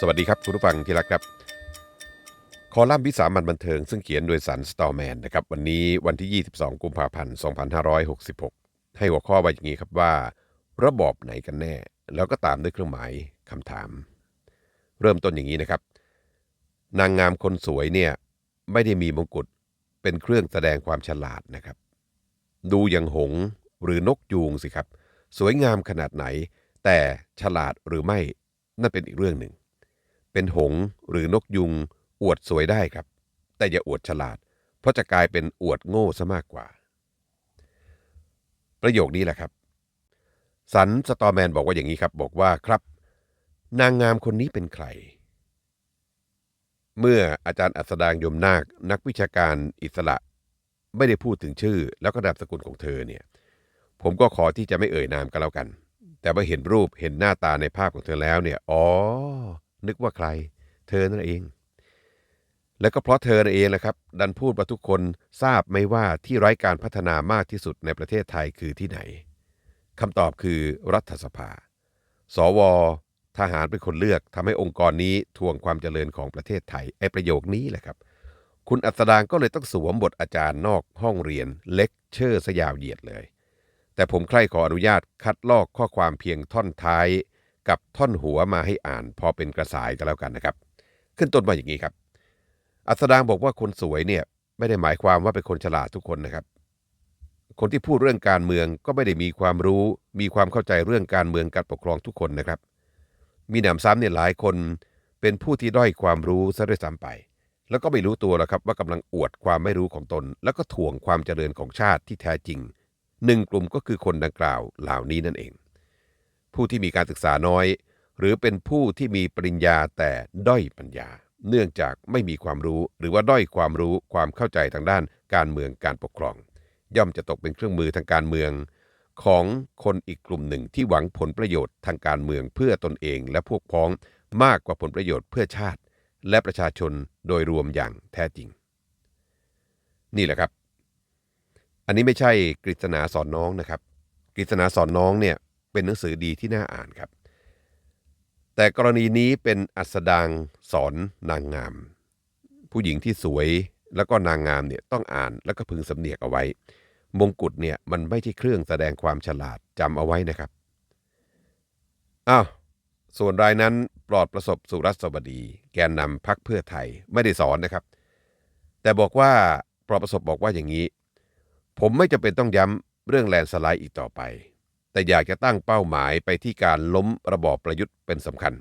สวัสดีครับคุณผู้ฟังที่รักครับ คอลัมน์วิสามันบันเทิงซึ่งเขียนโดยสันสตอแมนนะครับวันนี้วันที่ 22 กุมภาพันธ์ 2566 ให้หัวข้อไว้อย่างนี้ครับว่า ระบอบไหนกันแน่ แล้วก็ตามด้วยเครื่องหมายคำถาม เริ่มต้นอย่างนี้นะครับ นางงามคนสวยเนี่ยไม่ได้มีมงกุฎเป็นเครื่องแสดงความฉลาดนะครับ ดูอย่างหงหรือนกยูงสิครับ สวยงามขนาดไหน แต่ฉลาดหรือไม่นั่นเป็นอีกเรื่องหนึ่ง เป็นหงส์หรือนกยุง อวดสวยได้ครับ แต่อย่าอวดฉลาด เพราะจะกลายเป็นอวดโง่ซะมากกว่า ประโยคนี้แหละครับ สันสตอแมนบอกว่าอย่างนี้ครับ บอกว่าครับ นางงามคนนี้เป็นใคร เมื่ออาจารย์อัสดางยมนาค นักวิชาการอิสระ ไม่ได้พูดถึงชื่อ แล้วก็นามสกุลของเธอเนี่ย ผมก็ขอที่จะไม่เอ่ยนามกันแล้วกัน แต่ว่าเห็นรูปเห็นหน้าตาในภาพของเธอแล้วเนี่ย อ๋อ นึกว่าใคร เธอนั่นเอง แล้วก็เพราะเธอนั่นเองแหละครับ ดันพูดว่าทุกคนทราบไหมว่าที่ไร้การพัฒนามากที่สุดในประเทศไทยคือที่ไหนคำตอบคือรัฐสภา สว ทหารเป็นคนเลือกทำให้องค์กรนี้ทวงความเจริญของประเทศไทยไอ้ประโยคนี้แหละครับ คุณอัสดางก็เลยต้องสวมบทอาจารย์นอกห้องเรียนเล็กเชอร์สยาวเหยียดเลย แต่ผมใคร่ขออนุญาตคัดลอกข้อความเพียงท่อนท้าย กับท่อนหัวมาให้อ่าน พอเป็นกระสายก็แล้วกันนะครับ ขึ้นต้นมาอย่างนี้ครับ อัสดางบอกว่าคนสวยเนี่ยไม่ได้หมายความว่าเป็นคนฉลาดทุกคนนะครับ คนที่พูดเรื่องการเมืองก็ไม่ได้มีความรู้ มีความเข้าใจเรื่องการเมืองการปกครองทุกคนนะครับ มีหนำซ้ำเนี่ยหลายคนเป็นผู้ที่ด้อยความรู้ซะด้วยซ้ำไป แล้วก็ไม่รู้ตัวแล้วครับว่ากำลังอวดความไม่รู้ของตน แล้วก็ถ่วงความเจริญของชาติที่แท้จริงหนึ่งกลุ่มก็คือคนดังกล่าวเหล่านี้นั่นเอง ผู้ที่มีการศึกษาน้อย หรือเป็นผู้ที่มีปริญญาแต่ด้อยปัญญา เนื่องจากไม่มีความรู้ หรือว่าด้อยความรู้ความเข้าใจทางด้านการเมืองการปกครอง ย่อมจะตกเป็นเครื่องมือทางการเมือง ของคนอีกกลุ่มหนึ่งที่หวังผลประโยชน์ทางการเมืองเพื่อตนเองและพวกพ้องมากกว่าผลประโยชน์เพื่อชาติ และประชาชนโดยรวมอย่างแท้จริง นี่แหละครับ อันนี้ไม่ใช่กฤษณาสอนน้องนะครับ กฤษณาสอนน้องเนี่ย เป็นหนังสือดีที่น่าอ่านครับ แต่กรณีนี้เป็นอัสดางสอนนางงาม ผู้หญิงที่สวยแล้วก็นางงามเนี่ยต้องอ่านแล้วก็พึงสำเนียกเอาไว้ มงกุฎเนี่ยมันไม่ใช่เครื่องแสดงความฉลาดจำเอาไว้นะครับอ้าวส่วนรายนั้นปลอดประสบสุรัสวดี แกนนำพักเพื่อไทยไม่ได้สอนนะครับ แต่บอกว่าปลอดประสบบอกว่าอย่างนี้ ผมไม่จำเป็นต้องย้ำเรื่องแลนสไลด์อีกต่อไป แต่อยากจะตั้งเป้าหมายไปที่การล้มระบอบประยุทธ์เป็นสำคัญ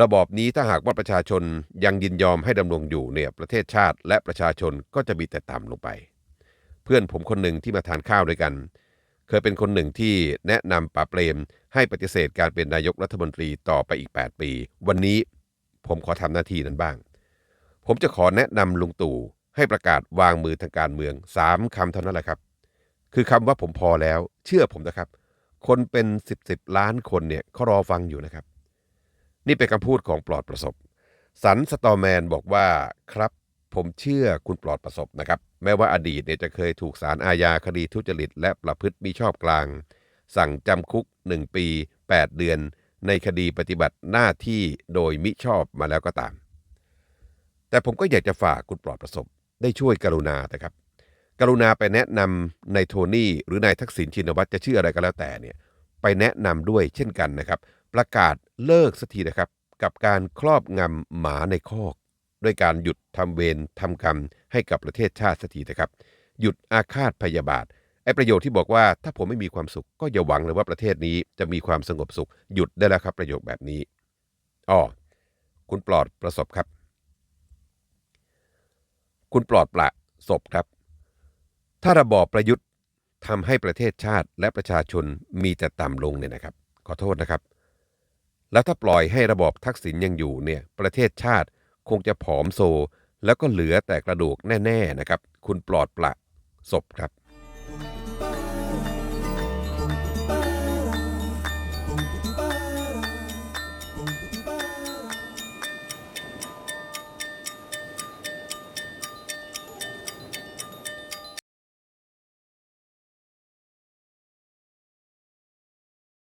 ระบอบนี้ถ้าหากว่าประชาชนยังยินยอมให้ดำรงอยู่เนี่ยประเทศชาติและประชาชนก็จะมีแต่ต่ำลงไป เพื่อนผมคนหนึ่งที่มาทานข้าวด้วยกัน เคยเป็นคนหนึ่งที่แนะนำป่าเปรม ให้ปฏิเสธการเป็นนายกรัฐมนตรีต่อไปอีก 8 ปี วันนี้ผมขอทำหน้าที่นั้นบ้าง ผมจะขอแนะนำลุงตู่ให้ประกาศวางมือทางการเมืองสามคำเท่านั้นแหละครับ คือคำว่าผมพอแล้ว เชื่อผมนะครับ คนเป็นสิบสิบล้านคนเนี่ยเขารอฟังอยู่นะครับ นี่เป็นคำพูดของปลอดประสบ สันสตอแมนบอกว่าครับผมเชื่อคุณปลอดประสบนะครับ แม้ว่าอดีตเนี่ยจะเคยถูกสารอาญาคดีทุจริต และประพฤติมิชอบกลาง สั่งจำคุก 1 ปี 8 เดือน ในคดีปฏิบัติหน้าที่โดยมิชอบมาแล้วก็ตาม แต่ผมก็อยากจะฝากคุณปลอดประสบได้ช่วยกรุณานะครับ กรุณาไปแนะนำในโทนี่หรือนายทักษิณชินวัตรจะชื่ออะไรก็แล้วแต่เนี่ยไปแนะนำด้วยเช่นกันนะครับ ประกาศเลิกสักทีนะครับ กับการครอบงำหมาในคอกด้วยการหยุดทำเวรทำกรรมให้กับประเทศชาติสักทีนะครับ หยุดอาฆาตพยาบาทไอ้ประโยชน์ที่บอกว่าถ้าผมไม่มีความสุขก็อย่าหวังเลยว่าประเทศนี้จะมีความสงบสุข หยุดได้แล้วครับประโยคแบบนี้อ๋อคุณปลอดประสบครับ คุณปลอดประสบครับ ถ้าระบอบประยุทธ์ทำให้ประเทศชาติและประชาชนมีแต่ต่ำลงเนี่ยนะครับ ขอโทษนะครับ แล้วถ้าปล่อยให้ระบอบทักษิณยังอยู่เนี่ยประเทศชาติคงจะผอมโซ แล้วก็เหลือแต่กระดูกแน่ ๆนะครับ คุณปลอดประศพครับ